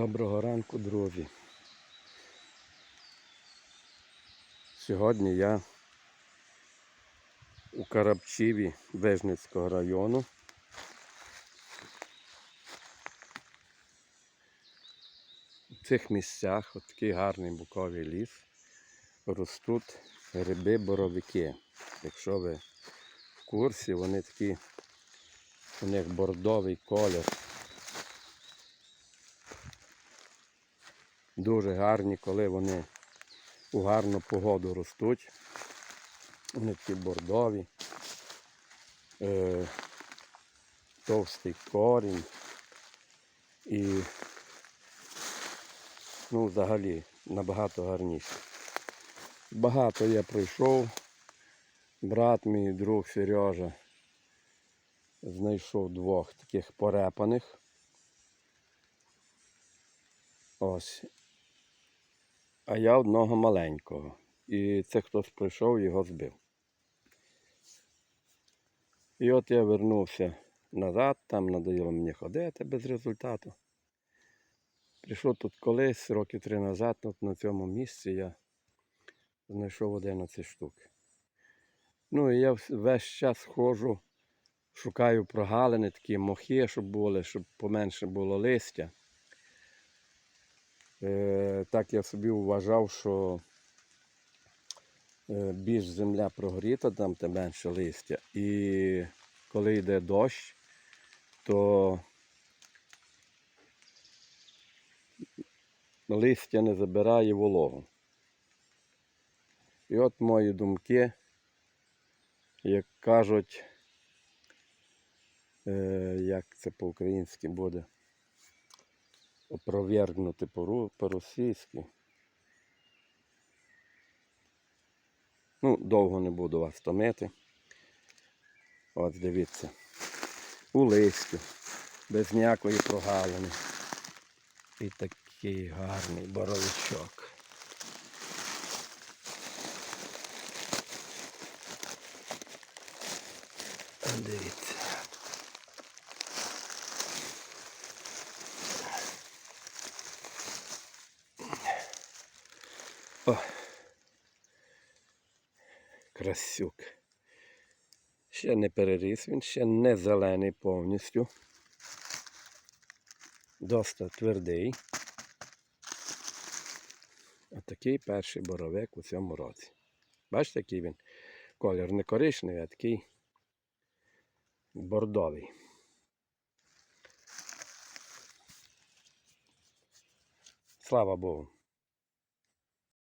Доброго ранку, друзі. Сьогодні я у Карабчіві Вижницького району. У цих місцях, от такий гарний буковий ліс, ростуть гриби-боровики. Якщо ви в курсі, вони такі, у них бордовий колір. Дуже гарні, коли вони у гарну погоду ростуть. Вони такі бордові, е, товстий корінь і ну, взагалі набагато гарніше. Багато я пройшов. Брат мій друг Сережа знайшов двох таких порепаних. Ось. А я одного маленького. І це хтось прийшов його збив. І от я вернувся назад, там надоїло мені ходити без результату. Прийшов тут колись, роки три назад, от на цьому місці я знайшов 11 штук. Ну і я весь час ходжу, шукаю прогалини, такі мохи, щоб були, щоб поменше було листя. Е, так я собі вважав, що е, більш земля прогріта, там те менше листя. І коли йде дощ, то листя не забирає вологу. І от мої думки, як кажуть, е, як це по-українськи буде опровергнути по-російськи. Ну, довго не буду вас томити. От дивіться. У листі, без ніякої прогалини. І такий гарний боровичок. Дивіться. О. Красюк. Ще не переріс, він ще не зелений повністю. Доста твердий. А такий перший боровик у цьому році. Бачите, який він колір не коричневий, а такий бордовий. Слава Богу.